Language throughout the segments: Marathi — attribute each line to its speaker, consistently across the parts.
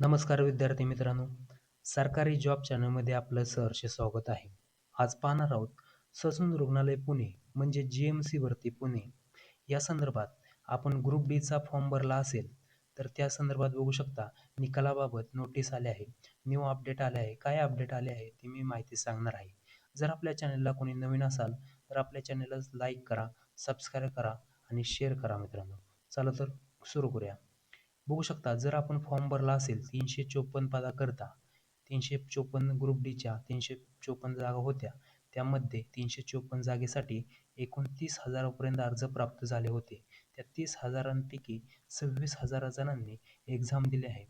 Speaker 1: नमस्कार विद्यार्थी मित्रांनो सरकारी जॉब चॅनलमध्ये आपलं सहर्ष स्वागत आहे. आज पाहणार आहोत ससून रुग्णालय पुणे म्हणजे जी एम सी भरती पुणे. या संदर्भात आपण ग्रुप डीचा फॉर्म भरला असेल तर त्या संदर्भात बघू शकता निकालाबाबत नोटीस आले आहे. न्यू अपडेट आले आहे. काय अपडेट आले आहे ती मी माहिती सांगणार आहे. जर आपल्या चॅनलला कोणी नवीन असाल तर आपल्या चॅनलला लाईक करा सबस्क्राईब करा आणि शेअर करा मित्रांनो. चला तर सुरू करूया. बघू शकता जर आपण फॉर्म भरला असेल तीनशे चोपन्न पदाकरता तीनशे चोपन्न ग्रुप डीच्या तीनशे चोपन्न जागा होत्या त्यामध्ये तीनशे चोपन्न जागेसाठी एकोणतीस हजारापर्यंत अर्ज प्राप्त झाले होते. त्या तीस हजारांपैकी सव्वीस हजार जणांनी एक्झाम दिली आहे.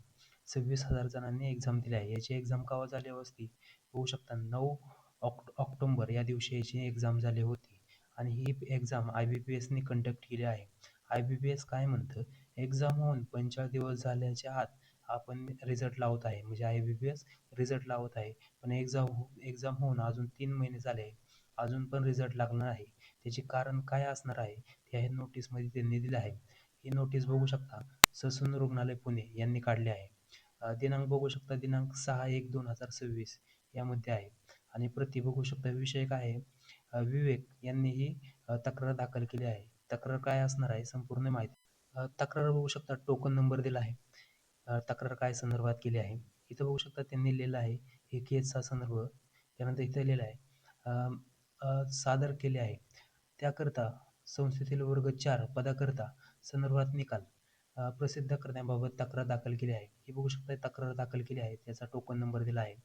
Speaker 1: सव्वीस हजार जणांनी एक्झाम दिली आहे. याची एक्झाम केव्हा झाली असती? बघू शकता नऊ ऑक्ट ऑक्टोंबर या दिवशी याची एक्झाम झाली होती. आणि ही एक्झाम आय बी पी एसने कंडक्ट केली आहे. आय बी पी एस काय म्हणतं? एक्झाम होऊन पंचेचाळीस दिवस झाल्याच्या आत आपण रिझल्ट लावत आहे. म्हणजे I B P S result लावत आहे. पण एक्झाम एक्झाम हो, होऊन अजून तीन महिने झाले अजून पण रिझल्ट लागणार आहे. त्याचे कारण काय असणार आहे? ते आहे नोटीसमध्ये त्यांनी दिलं आहे. ही नोटीस बघू शकता. ससून रुग्णालय पुणे यांनी काढले आहे. दिनांक बघू शकता. दिनांक सहा एक दोन हजार सव्वीस यामध्ये आहे. आणि प्रति बघू शकता विषय काय आहे? विवेक यांनी ही तक्रार दाखल केली आहे. तक्रार काय असणार आहे? संपूर्ण माहिती तक्रार बघू शकता टोकन नंबर दिला आहे. तक्रार काय संदर्भात केली आहे? इथं बघू शकता त्यांनी लिहिलं आहे हे केसचा संदर्भ. त्यानंतर इथं लिहिलं आहे सादर केले आहे. त्याकरता संस्थेतील वर्ग चार पदाकरता संदर्भात निकाल प्रसिद्ध करण्याबाबत तक्रार दाखल केली आहे. ही बघू शकता तक्रार दाखल केली आहे. त्याचा टोकन नंबर दिला आहे.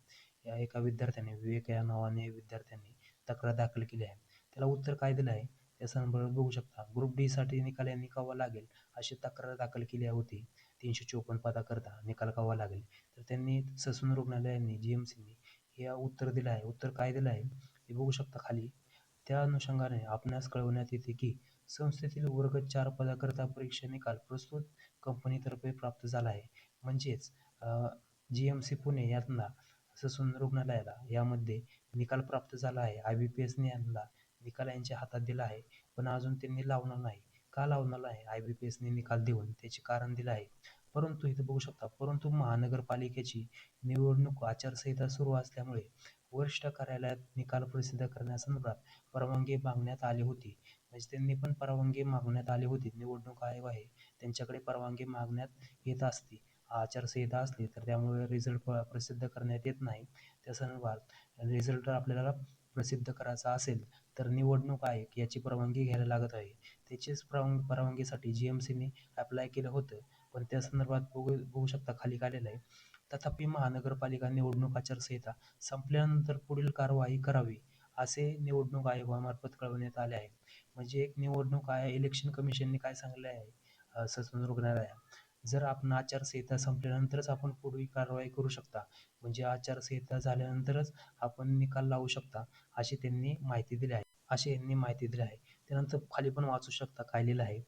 Speaker 1: या एका विद्यार्थ्याने विवेक या नावाने विद्यार्थ्यांनी तक्रार दाखल केली आहे. त्याला उत्तर काय दिलं आहे? त्या संदर्भात बघू शकता. ग्रुप डीसाठी निकाल यांनी कवा लागेल? अशी तक्रार दाखल केली होती. तीनशे चोपन्न पदाकरता निकाल कवा लागेल? तर त्यांनी ससून रुग्णालयांनी जी एम सीनी हे उत्तर दिलं आहे. उत्तर काय दिलं आहे? ते बघू शकता खाली. त्या अनुषंगाने आपणास कळवण्यात येते की संस्थेतील वर्ग चार पदाकरता परीक्षा निकाल प्रस्तुत कंपनीतर्फे प्राप्त झाला आहे. म्हणजेच जी एम सी पुणे यांना ससून रुग्णालयाला यामध्ये निकाल प्राप्त झाला आहे. आय बी पी एसने यांना निकाल यांच्या हातात दिला आहे. पण अजून त्यांनी लावणार नाही. का लावणार आहे आय बी पी एसने निकाल देऊन त्याचे कारण दिलं आहे. परंतु इथं बघू शकता परंतु महानगरपालिकेची निवडणूक आचारसंहिता सुरू असल्यामुळे वरिष्ठ कार्यालयात निकाल प्रसिद्ध करण्यासंदर्भात परवानगी मागण्यात आली होती. म्हणजे त्यांनी पण परवानगी मागण्यात आली होती. निवडणूक आयोग आहे. त्यांच्याकडे परवानगी मागण्यात येत असते. आचारसंहिता असली तर त्यामुळे रिझल्ट प्रसिद्ध करण्यात येत नाही. त्या संदर्भात रिझल्ट आपल्याला प्रसिद्ध करायचा असेल तर निवडणूक आयोग याची परवानगी घ्यायला लागत आहे. त्याचीच परवान परवानगीसाठी जी एम सीने अप्लाय केलं होतं पण त्या संदर्भात बघू बघू शकता खाली आलेलं आहे. तथापि महानगरपालिका निवडणूक आचारसंहिता संपल्यानंतर पुढील कारवाई करावी असे निवडणूक आयोगामार्फत कळवण्यात आले आहे. म्हणजे एक निवडणूक आहे इलेक्शन कमिशनने काय सांगले आहे ससून रुग्णालयात. जर आपण आचारसंहिता संपल्यानंतरच आपण पुढील कारवाई करू शकता म्हणजे आचारसंहिता झाल्यानंतरच आपण निकाल लावू शकता अशी त्यांनी माहिती दिली आहे. अशी यांनी माहिती दिली आहे. त्यानंतर खाली पण वाचू शकता काय लिहिलं आहे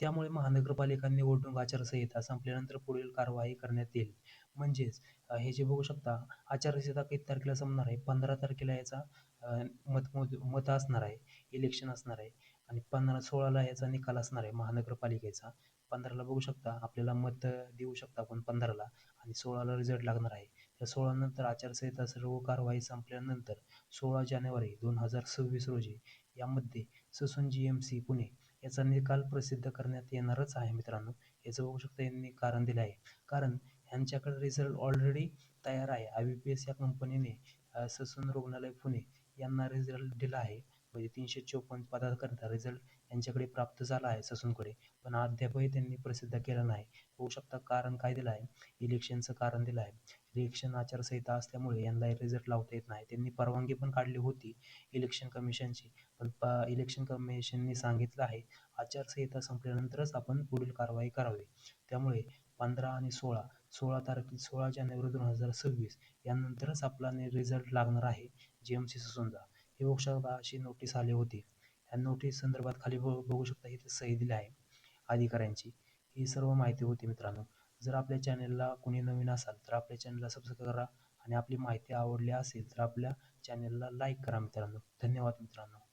Speaker 1: त्यामुळे महानगरपालिका निवडणूक आचारसंहिता संपल्यानंतर पुढील कारवाई करण्यात येईल. म्हणजेच हे जे बघू शकता आचारसंहिता किती तारखेला संपणार आहे? पंधरा तारखेला याचा मत मत असणार आहे. इलेक्शन असणार आहे. आणि पंधरा सोळाला याचा निकाल असणार आहे महानगरपालिकेचा. पंधराला बघू शकता. आपल्याला मत देऊ शकता आपण पंधराला. आणि सोळाला रिझल्ट लागणार आहे. त्या सोळानंतर आचारसंहिता सर्व कारवाई संपल्यानंतर सोळा जानेवारी दोन हजार सव्वीस रोजी यामध्ये Sassoon G M C Pune याचा निकाल प्रसिद्ध करण्यात येणारच आहे मित्रांनो. याचं बघू शकता यांनी कारण दिलं आहे. कारण ह्यांच्याकडे रिझल्ट ऑलरेडी तयार आहे. आय बी पी एस या कंपनीने ससून रुग्णालय पुणे यांना रिझल्ट दिला आहे. म्हणजे तीनशे चोपन्न पदाकरता रिझल्ट यांच्याकडे प्राप्त झाला आहे ससूनकडे. पण अद्यापही त्यांनी प्रसिद्ध केलं नाही. होऊ शकता कारण काय दिलं आहे? इलेक्शनचं कारण दिलं आहे. इलेक्शन आचारसंहिता असल्यामुळे यांना रिझल्ट लावता येत नाही. त्यांनी परवानगी पण काढली होती इलेक्शन कमिशनची पण प इलेक्शन कमिशनने सांगितलं आहे आचारसंहिता संपल्यानंतरच आपण पुढील कारवाई करावी. त्यामुळे पंधरा आणि सोळा सोळा तारखे सोळा जानेवारी दोन हजार सव्वीस यानंतरच आपला रिझल्ट लागणार आहे. जी एम सी ससूनचा हे बघू शकता अशी नोटीस आली होती. ह्या नोटीस संदर्भात खाली बघू शकता इथे सही दिली आहे अधिकाऱ्यांची. ही सर्व माहिती होती मित्रांनो. जर आपल्या चॅनलला कोणी नवीन असाल तर आपल्या चॅनलला सबस्क्राईब करा आणि आपली माहिती आवडली असेल तर आपल्या चॅनलला लाईक करा मित्रांनो. धन्यवाद मित्रांनो.